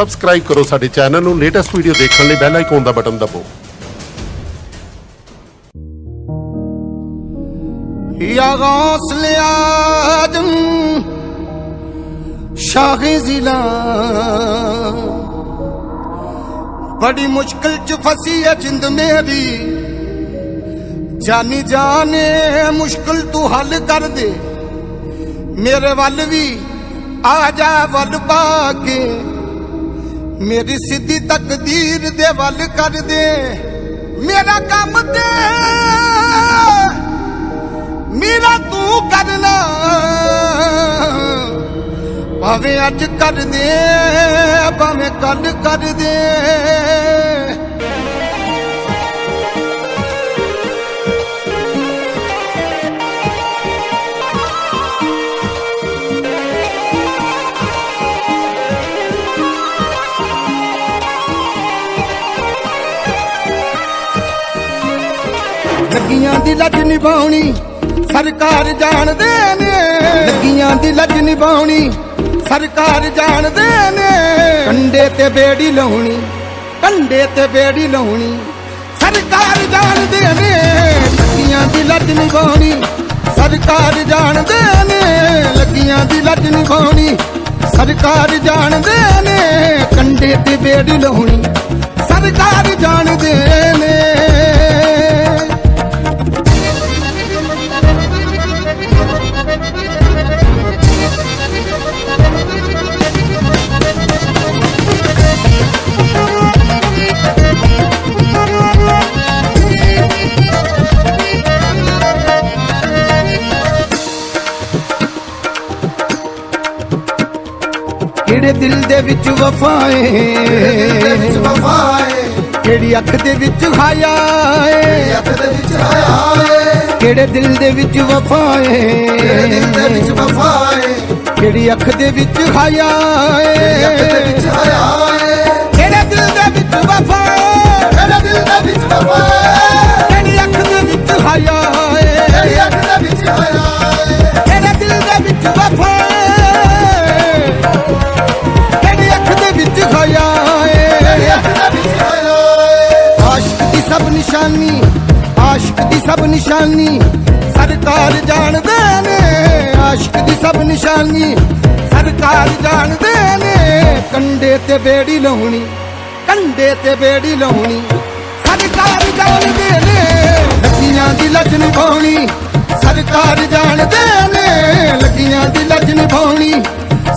Subscribe ਕਰੋ ਸਾਡੇ channel ਨੂੰ ਲੇਟੈਸਟ ਵੀਡੀਓ ਦੇਖਣ ਲਈ ਬੈਲ ਆਈਕਨ ਦਾ ਬਟਨ ਦਬੋ ਯਾ ਗੌਸ ਲਿਆਦਮ ਸ਼ਾਹੀ ਜ਼ਿਲਾ ਬੜੀ ਮੁਸ਼ਕਲ ਚ ਫਸੀ ਹੈ ਜਿੰਦ ਮੇਰੀ। ਜਾਨੀ ਜਾਨੇ ਮੁਸ਼ਕਲ ਤੂੰ ਹੱਲ ਕਰ ਦੇ। ਮੇਰੇ ਵੱਲ ਵੀ ਆ ਜਾ ਵੱਲ ਪਾ ਕੇ ਮੇਰੀ ਸਿੱਧੀ ਤਕਦੀਰ ਦੇ ਵੱਲ ਕਰ ਦੇ ਮੇਰਾ ਕੰਮ ਤੇ ਮੇਰਾ ਤੂੰ ਕਰ ਲੈ। ਭਾਵੇਂ ਅੱਜ ਕਰ ਦੇ ਭਾਵੇਂ ਕੱਲ ਕਰ ਦੇ ਲੱਗੀਆਂ ਦੀ ਲੱਜ ਨਿਭਾਉਣੀ, ਸਰਕਾਰ ਜਾਣਦੇ ਨੇ। ਲੱਗੀਆਂ ਦੀ ਲੱਜ ਨਿਭਾਉਣੀ, ਸਰਕਾਰ ਜਾਣਦੇ ਨੇ। ਕੰਡੇ ਤੇ ਬੇੜੀ ਲਾਉਣੀ, ਕੰਡੇ ਤੇ ਬੇੜੀ ਲਾਉਣੀ, ਸਰਕਾਰ ਜਾਣਦੇ ਨੇ। ਲੱਗੀਆਂ ਦੀ ਲੱਜ ਨਿਭਾਉਣੀ, ਸਰਕਾਰ ਜਾਣਦੇ ਨੇ। ਲੱਗੀਆਂ ਦੀ ਲੱਜ ਨਿਭਾਉਣੀ, ਸਰਕਾਰ ਜਾਣਦੇ ਨੇ। ਕੰਡੇ ਤੇ ਬੇੜੀ ਲਾਉਣੀ, ਸਰਕਾਰ ਜਾਣਦੇ ਨੇ। ਕਿਹੜੇ ਦਿਲ ਦੇ ਵਿੱਚ ਵਫਾ ਕਿਹੜੀ ਅੱਖ ਦੇ ਵਿੱਚ ਖਾਇਆ ਏ। ਕਿਹੜੇ ਦਿਲ ਦੇ ਵਿੱਚ ਵਫ਼ਾਏ ਕਿਹੜੀ ਅੱਖ ਦੇ ਵਿੱਚ ਖਾਇਆ ਏ। ਨਿਸ਼ਾਨੀ, ਸਰਕਾਰ ਜਾਣਦੇ ਨੇ ਆਸ਼ਕ ਦੀ ਸਭ ਨਿਸ਼ਾਨੀ। ਸਰਕਾਰ ਜਾਣਦੇ ਨੇ ਕੰਡੇ ਤੇ ਬੇੜੀ ਲਾਉਣੀ, ਕੰਡੇ ਤੇ ਬੇੜੀ ਲਾਉਣੀ। ਸਰਕਾਰ ਜਾਣਦੇ ਨੇ ਲੱਗੀਆਂ ਦੀ ਲੱਜ ਨਿਭਾਉਣੀ। ਸਰਕਾਰ ਜਾਣਦੇ ਨੇ ਲੱਗੀਆਂ ਦੀ ਲੱਜ ਨਿਭਾਉਣੀ।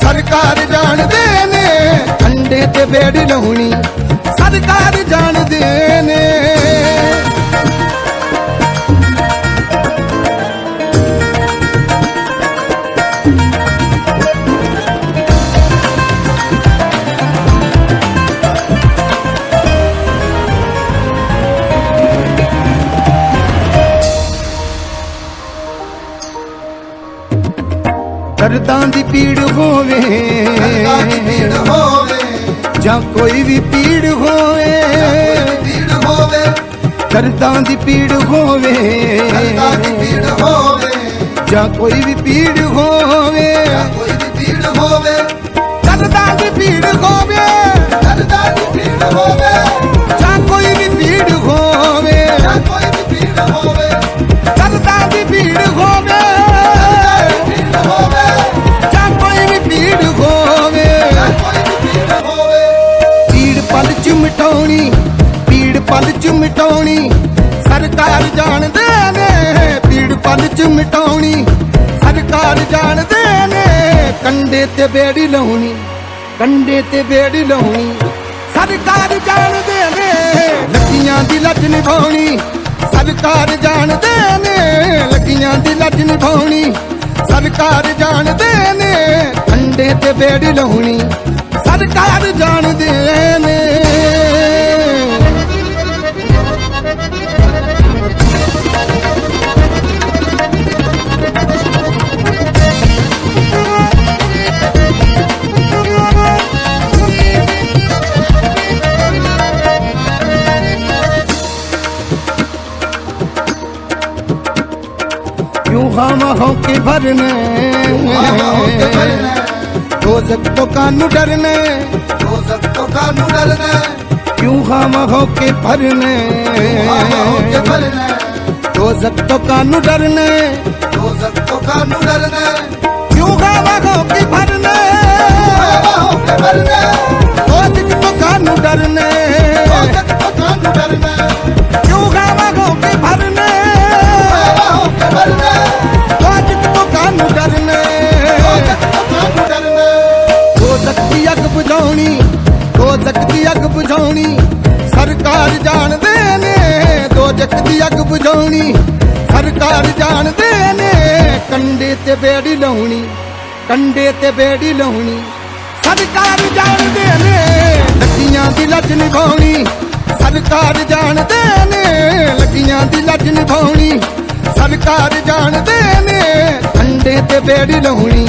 ਸਰਕਾਰ ਜਾਣਦੇ ਨੇ ਕੰਡੇ ਤੇ ਬੇੜੀ ਲਾਉਣੀ। ਸਰਕਾਰ ਜਾਣਦੇ ਦਰਦਾਂ ਦੀ ਪੀੜ ਹੋਵੇ ਜਾਂ ਕੋਈ ਵੀ ਪੀੜ ਹੋਵੇ ਦਰਦਾਂ ਦੀ ਪੀੜ ਹੋਵੇ ਜਾਂ ਕੋਈ ਵੀ ਪੀੜ ਹੋਵੇ ਦਰਦਾਂ ਦੀ ਪੀੜ ਹੋਵੇ ਜਾਂ ਕੋਈ ਵੀ ਪੀੜ ਹੋਵੇ ਮਿਟਾਉਣੀ, ਸਰਕਾਰ ਜਾਣਦੇ ਨੇ ਪੀੜ ਪਲ ਚ ਮਿਟਾਉਣੀ, ਸਰਕਾਰ ਜਾਣਦੇ ਨੇ, ਕੰਡੇ ਤੇ ਬੇੜੀ ਲਾਉਣੀ, ਕੰਡੇ ਤੇ ਬੇੜੀ ਲਾਉਣੀ, ਸਰਕਾਰ ਜਾਣਦੇ ਨੇ ਲੱਗੀਆਂ ਦੀ ਲੱਜ ਨਿਭਾਉਣੀ, ਸਰਕਾਰ ਜਾਣਦੇ ਨੇ ਲੱਗੀਆਂ ਦੀ ਲੱਜ ਨਿਭਾਉਣੀ, ਸਰਕਾਰ ਜਾਣਦੇ ਨੇ, ਕੰਡੇ ਤੇ ਬੇੜੀ ਲਾਉਣੀ, ਸਰਕਾਰ ਜਾਣਦੇ ਨੇ। क्यों हम के भरने दो तो कानू डरने सबको कानू डरना क्यों हम हो के भरने के भरना तो तो कानू डरने तो सबको कानू डरना क्यों हम हो के भरने के भरना तो तो कानू डरने ਦੀ ਅੱਗ ਬੁਝਾਉਣੀ। ਸਰਕਾਰ ਜਾਣਦੇ ਨੇ, ਕੰਡੇ ਤੇ ਬੇੜੀ ਲਾਉਣੀ, ਕੰਡੇ ਤੇ ਬੇੜੀ ਲਾਉਣੀ। ਸਰਕਾਰ ਜਾਣਦੇ ਨੇ, ਲੱਗੀਆਂ ਦੀ ਲੱਜ ਨਿਭਾਉਣੀ। ਸਰਕਾਰ ਜਾਣਦੇ ਨੇ, ਲੱਗੀਆਂ ਦੀ ਲੱਜ ਨਿਭਾਉਣੀ। ਸਰਕਾਰ ਜਾਣਦੇ ਨੇ, ਕੰਡੇ ਤੇ ਬੇੜੀ ਲਾਉਣੀ।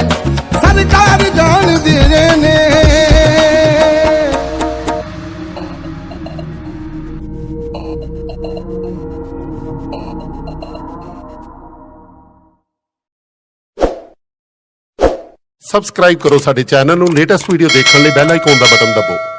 ਸਰਕਾਰ ਜਾਣਦੇ ਨੇ। ਸਬਸਕ੍ਰਾਈਬ ਕਰੋ ਸਾਡੇ ਚੈਨਲ ਨੂੰ ਲੇਟੈਸਟ ਵੀਡੀਓ ਦੇਖਣ ਲਈ ਬੈਲ ਆਈਕਨ ਦਾ ਬਟਨ ਦਬਾਓ